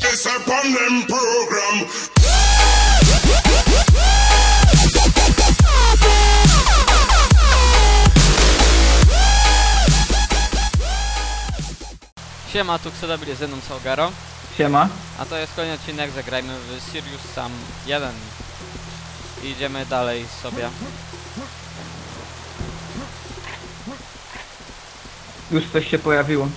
It's upon them program. Siema, tu Xodabili, ze mną Saugaro. Siema. A to jest kolejny odcinek, zagrajmy w Sirius Sam 1. I idziemy dalej sobie. Już coś się pojawiło.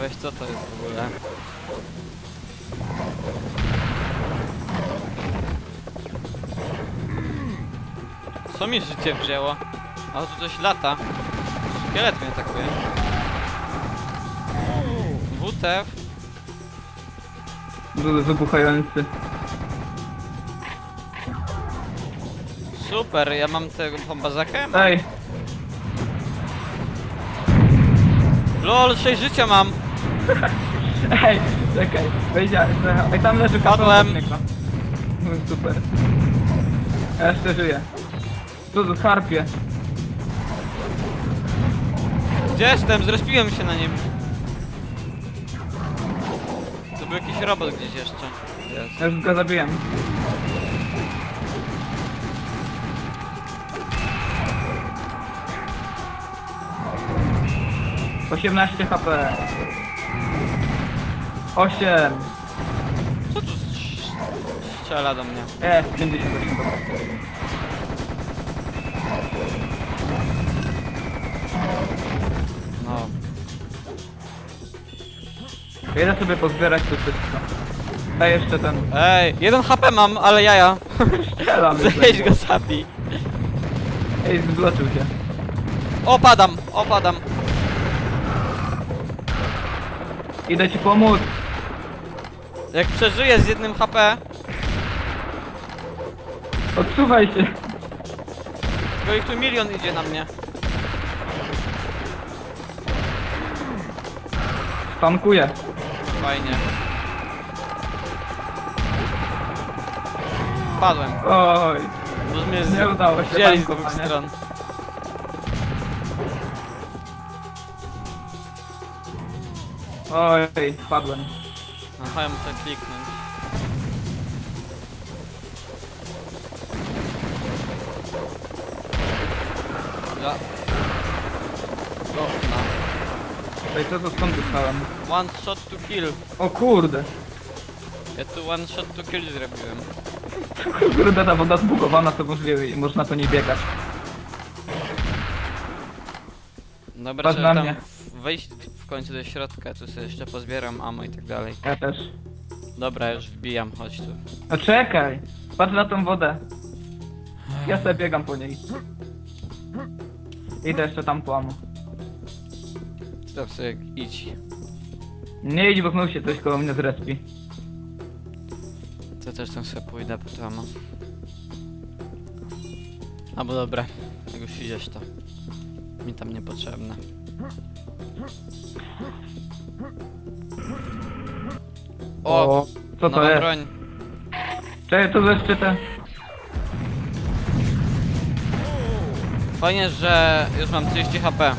Weź co to jest w ogóle? Co mi życie wzięło? A tu coś lata. Szkielet mnie atakuje. WTF? Wy- Wybuchający. Super, ja mam tego bombazakę? Ej, LOL, 6 życia mam! Ej, czekaj. Wejdzie, ej, tam leży Padłem. niego. No, Super. Ja jeszcze żyję. Tu tu harpie. Gdzie jestem? Zrespiłem się na nim. To był jakiś robot gdzieś jeszcze. Jest. Ja już go zabiłem. Osiemnaście HP. Osiem. Co tu strz- strzela do mnie? Jest, 58 HP. No. Jedę sobie pozbierać to wszystko. Daj jeszcze ten. Ej, jeden HP mam, ale jaja. Strzelam. Zejdź go zabij. Ej, zbloczył się. Opadam, opadam. Idę ci pomóc. Jak przeżyję z jednym HP, Odsuwaj się. to ich tu milion idzie na mnie. Tankuję. Fajnie. Padłem. Oj. Bo mnie Nie udało się, wzięli z dwóch tankowanie. stron. Oj, spadłem. Ja muszę kliknąć. Ja. Gofna. Ej, co to skąd dostałem? One shot to kill. O kurde. Ja tu one shot to kill zrobiłem. Kurde, ta woda zbugowana, to możliwe i można po niej biegać. Dobra, Patrz trzeba tam mnie. wejść końcu do środka, tu sobie jeszcze pozbieram ammo i tak dalej. Ja też. Dobra, już wbijam, chodź tu. No czekaj. Patrz na tą wodę. Ja sobie biegam po niej. Idę jeszcze tam po amo. Ty tam sobie idź. Nie idź, bo znów się coś koło mnie zrespi. To też tam sobie pójdę po to ammo. Albo dobra, jak już idziesz to. Mi tam niepotrzebne. O, co to nowa jest? broń. Czekaj, to ze szczytem. Fajnie, że już mam 30 HP.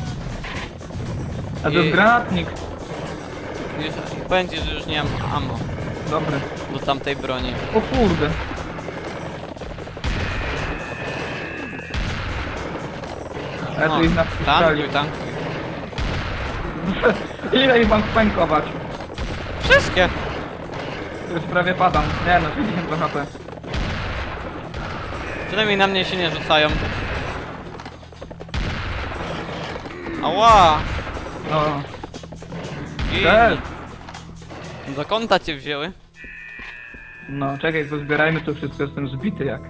A to I- jest granatnik. Już, powiem ci, że już nie mam ammo Dobry. do tamtej broni. O kurde. Ja tu ich tankuj, napisali. tankuj. Ile ich mam spękować? Wszystkie! Już prawie padam. Nie no, 60 HP. Przynajmniej na mnie się nie rzucają. Ała! No. I Cześć. do kąta cię wzięły. No, czekaj, pozbierajmy to wszystko, jestem zbity jak.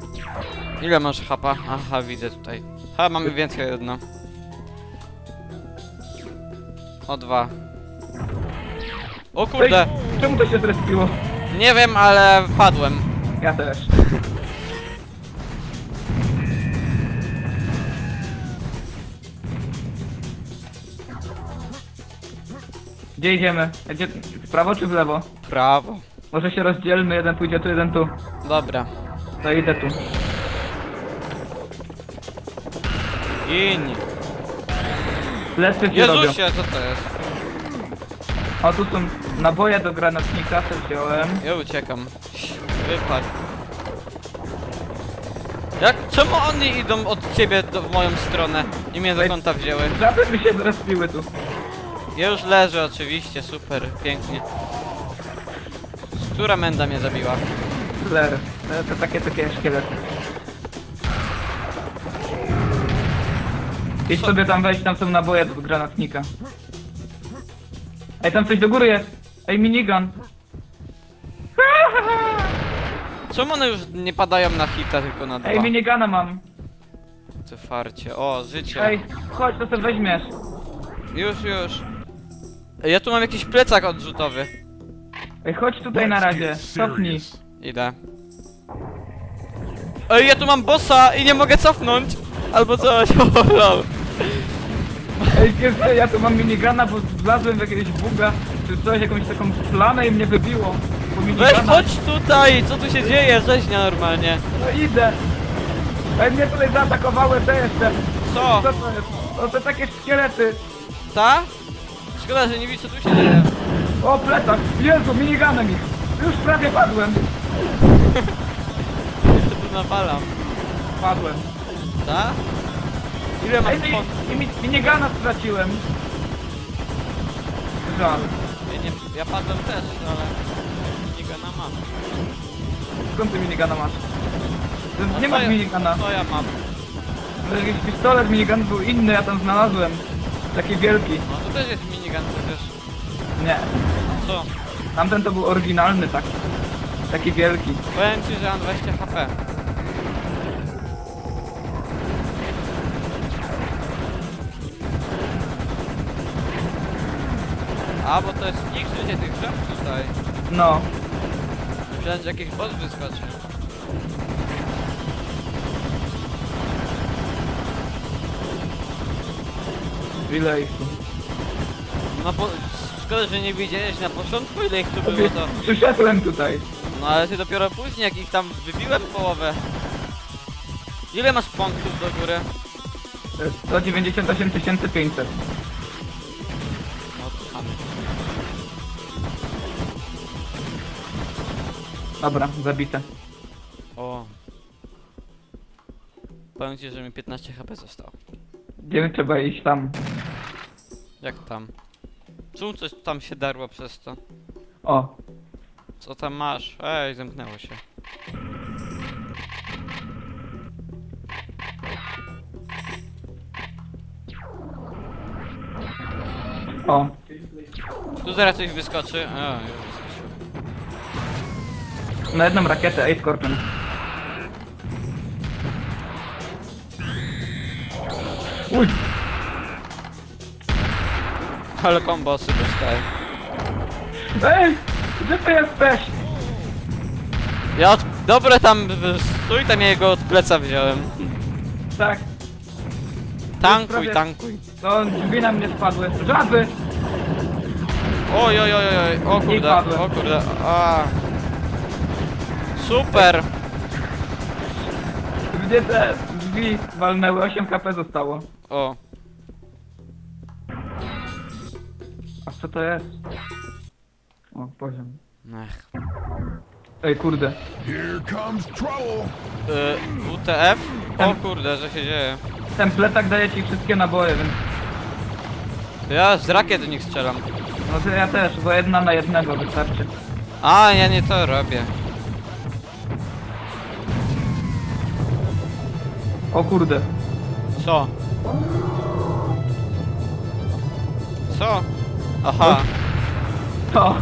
Ile masz hapa? Aha, widzę tutaj. Ha, mamy więcej jedno. O dwa. O kurde! Ej, czemu to się zrespiło? Nie wiem, ale padłem. Ja też. Gdzie idziemy? Gdzie, w prawo czy w lewo? Prawo. Może się rozdzielmy, jeden pójdzie tu, jeden tu. Dobra. To idę tu. Gin. Plecy się robią. Jezusie, co to jest? O, tu są naboje do granatnika, też wziąłem. Ja uciekam. Wypadł. Jak? Czemu oni idą od ciebie do, w moją stronę i mnie do Ej. kąta wzięły? Żaby mi się zrespiły tu. Ja już leżę oczywiście, super, pięknie. Która menda mnie zabiła? Fler. To, to takie, takie szkielety. Idź Co? sobie tam wejść, tam są naboje do granatnika. Ej, tam coś do góry jest! Ej, minigun! Czemu one już nie padają na hita, tylko na dwa? Ej, minigana mam! Co farcie. O, życie. Ej, chodź, to sobie weźmiesz. Już, już. Ej, Ja tu mam jakiś plecak odrzutowy. Ej, chodź tutaj na razie, cofnij. Idę. Ej, ja tu mam bossa i nie mogę cofnąć! Albo coś, o lol. Ej, wiesz, ja tu mam minigana, bo wlazłem w jakiegoś buga, czy coś, jakąś taką planę i mnie wybiło. Bo Weź minigana... chodź tutaj! Co tu się dzieje? Rzeźnia normalnie. No idę! Ej, mnie tutaj zaatakowały te jeszcze. Co? Co to jest? O, to takie szkielety. Ta? Szkoda, że nie widzisz co tu się dzieje. O, plecak! Jezu, miniganem ich! Już prawie padłem! Jeszcze tu nawalam. Padłem. Ta? Ile Ej, pon... mi, mi, minigana straciłem. Żal. Ja, nie... ja padłem też, ale... Minigana mam. Skąd ty minigana masz? To No nie co masz ja- minigana. Co ja mam? To Jakiś pistolet minigun był inny, ja tam znalazłem. Taki wielki. No to też jest minigun przecież. Nie. Co? Tamten to był oryginalny, tak. Taki wielki. Powiem ci, że mam 20 HP. A, bo to jest ich życie tych żab tutaj. No. Myślałem, że jakiś boss wyskoczy. Ile ich tu? No bo szkoda, że nie widziałeś na początku ile ich tu było to. Przyszedłem tutaj. No ale ty dopiero później jak ich tam wybiłem połowę. Ile masz punktów do góry? To jest 198 500. Dobra, zabite. O. Powiem ci, że mi 15 HP zostało. Gdzie trzeba iść tam? Jak tam? Czemu coś tam się darło przez to? O, Co tam masz? Ej, zamknęło się. o. Tu zaraz coś wyskoczy. O, już. Na jedną rakietę, ej Scorpion. Uj, Ale kombosy dostaję. ej! Gdzie ty jesteś? Ja od... Dobre tam... Stój tam ja jego od pleca wziąłem. Tak, Tankuj, prawie- tankuj. no drzwi na mnie spadły. Żaby! Oj, oj, oj, oj, o kurde, o kurde, a. Super! Gdzie te drzwi walnęły? 8 kp zostało. O, A co to jest? O, poziom. ech. Ej, kurde. Here comes trouble. Y, WTF? O kurde, że się dzieje. Ten plecak daje ci wszystkie naboje, więc... To ja z rakiet do nich strzelam. No to ja też, bo jedna na jednego wystarczy. A, ja nie to robię. O kurde. Co? Co? Aha. To.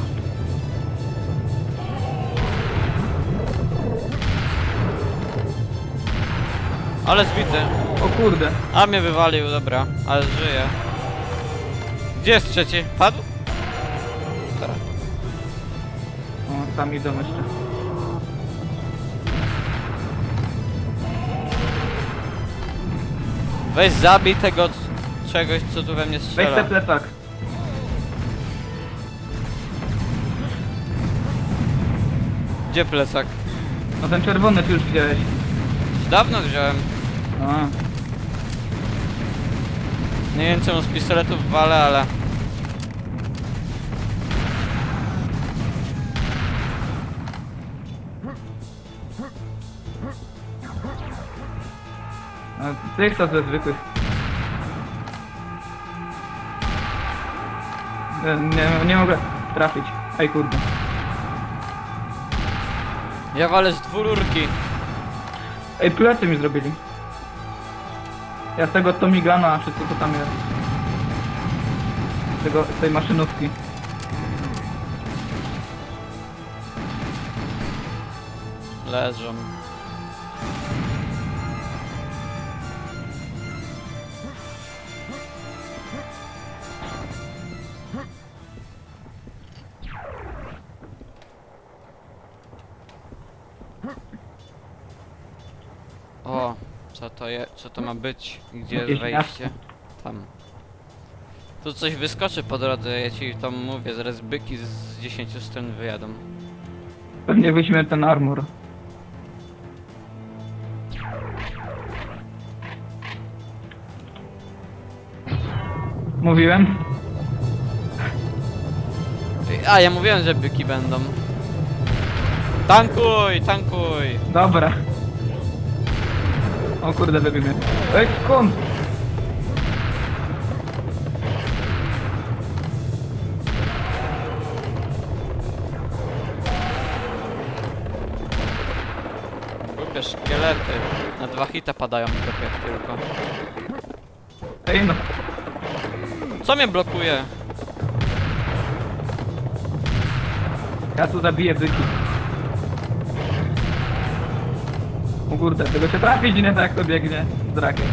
Ale zbity. O kurde. A mnie wywalił, dobra, ale żyje. Gdzie jest trzeci? Padł? Dobra. O, tam idą jeszcze. Weź zabij tego czegoś, co tu we mnie Weź strzela. ten plecak. Gdzie plecak? No ten czerwony ty już wziąłeś. Dawno wziąłem. A. Nie wiem czemu z pistoletów walę, ale... tych to ze zwykłych. Nie, nie, nie mogę trafić. Ej kurde. Ja walę z dwururki. Ej, plecy mi zrobili. Ja z tego Tomigana, czy co to tam jest. Z, tego, z tej maszynówki. Leżą. Co to ma być? Gdzie jest Jakieś wejście? Tam. Tu coś wyskoczy po drodze, ja ci to mówię, zaraz byki z 10 stron wyjadą. Pewnie weźmie ten armor. Mówiłem? A, ja mówiłem, że byki będą. Tankuj, tankuj! Dobra. O kurde, wybił mnie. Ej, skąd? Głupie szkielety. Na dwa hita padają trochę tylko. Ej no. Co mnie blokuje? Ja tu zabiję byki. O kurde, tego się trafić nie tak to biegnie z rakiet.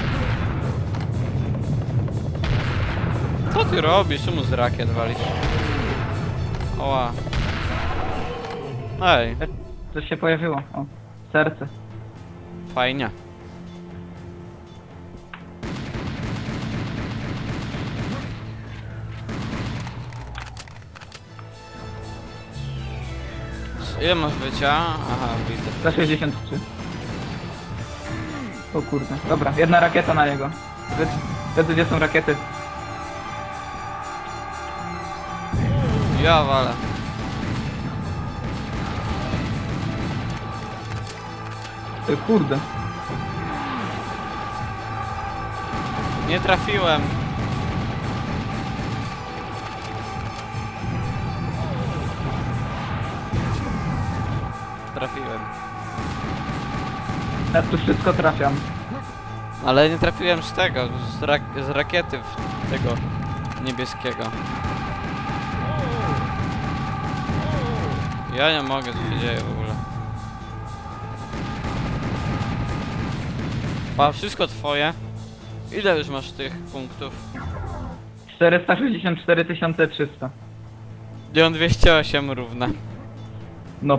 Co ty robisz? Czemu z rakiet walisz? Oła. Ej, Coś się pojawiło. O, serce. fajnie. Ile masz wycia? Aha, widzę. Za 63. O kurde. Dobra, jedna rakieta na niego. Wiedz gdzie są rakiety. Ja walę. Ej, kurde. Nie trafiłem. Trafiłem. Ja tu wszystko trafiam. Ale nie trafiłem z tego, z, rak z rakiety w tego niebieskiego. Ja nie mogę, co się dzieje w ogóle. Pa, wszystko twoje. Ile już masz tych punktów? 464 300. Dion 208 równe. No.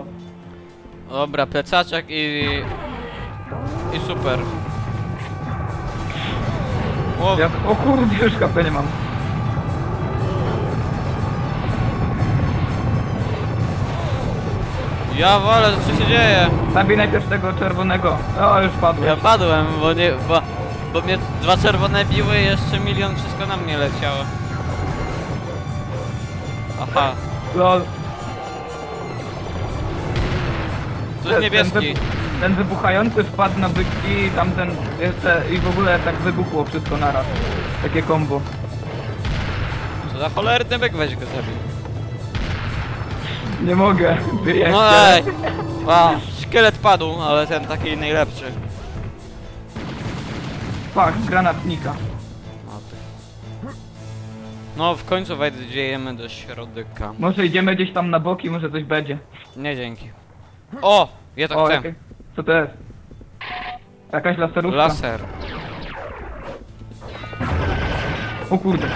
Dobra, plecaczek i... I super. O, Ja, o kurde, już kapę nie mam. ja wolę, co się dzieje? Zabij najpierw tego czerwonego. O, już padłem. Ja padłem, bo nie, bo, bo mnie dwa czerwone biły i jeszcze milion wszystko na mnie leciało. Aha, Lol. tu jest niebieski. Ten, wybu- ten wybuchający wpadł na byki i tamten jeszcze i w ogóle tak wybuchło wszystko naraz. Takie kombo. Co za cholerny byk, weź go zabij. Nie mogę. Wyjeźdźcie. No ej! Wow, szkielet padł, ale ten taki najlepszy. Fuck, granatnika. No, no w końcu wejdziemy do środka. Może idziemy gdzieś tam na boki, może coś będzie. Nie dzięki. O! Ja to o, chcę. Co to jest? Jakaś laserówka. Laser. O kurde.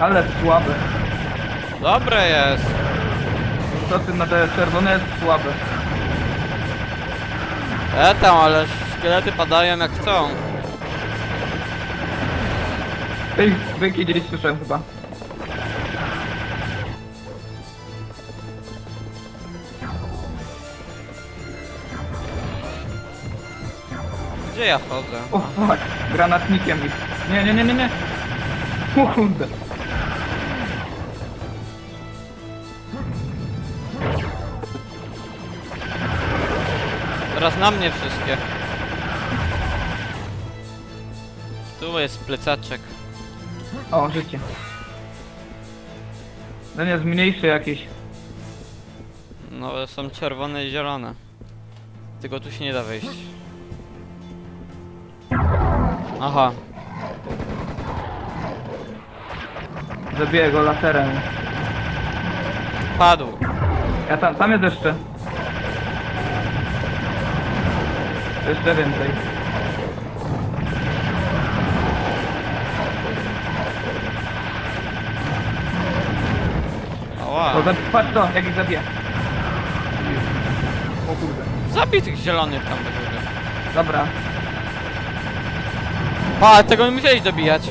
Ale słabe. Dobre jest. Co ty na te czerwone jest słabe. E tam, ale szkielety padają jak chcą. Tej byki gdzieś słyszałem chyba. Gdzie ja chodzę? O fuck, granatnikiem ich. Nie, nie, nie, nie, nie. Kurde. Teraz na mnie wszystkie. Tu jest plecaczek. O, życie. Ten jest mniejszy jakiś. No, ale są czerwone i zielone. Tylko tu się nie da wejść. Aha, Zabiję go laserem. padł. Ja tam, tam jest jeszcze. Jeszcze więcej. Ała. O, zab- patrz to, jak ich zabiję. O kurde. Zabij tych zielonych tam do góry. Dobra. Pa, tego nie musiałeś dobijać.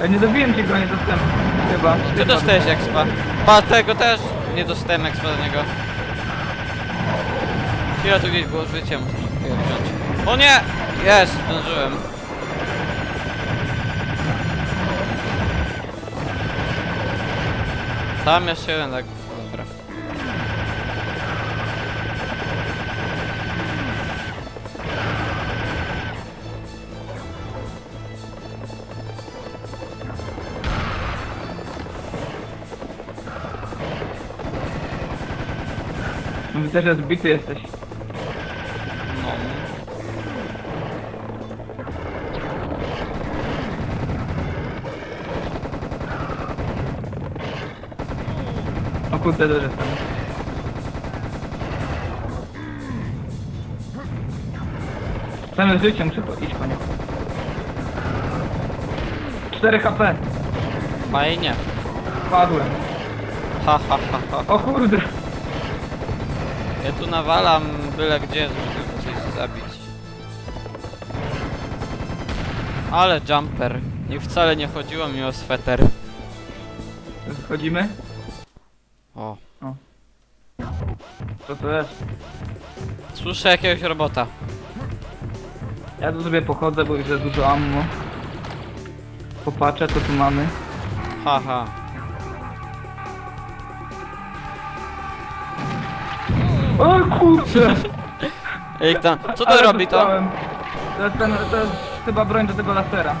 Ja nie dobiłem cię go, nie dostępny. Chyba. Ty dostałeś expa. Pa, tego też nie dostałem expa do niego. Chwila tu gdzieś było życie, muszę je wziąć. O nie! Jest, zdążyłem. Tam jeszcze jeden, tak. Dobra. Widzę, że zbity jesteś. No. O kurde, też jestem. Tam jest życie, muszę po- iść po nie. 4 HP. Fajnie. Padłem. Ha, ha, ha, ha. O kurde. Ja tu nawalam byle gdzie, żeby tylko coś zabić. Ale jumper. I wcale nie chodziło mi o sweter. Wchodzimy? O. Co to jest? Słyszę jakiegoś robota. Ja tu sobie pochodzę, bo już jest dużo ammo. Popatrzę, co tu mamy. Haha. O kurczę! Ej, tam. Co to robi to? dostałem. To jest, ten, to jest chyba broń do tego lasera.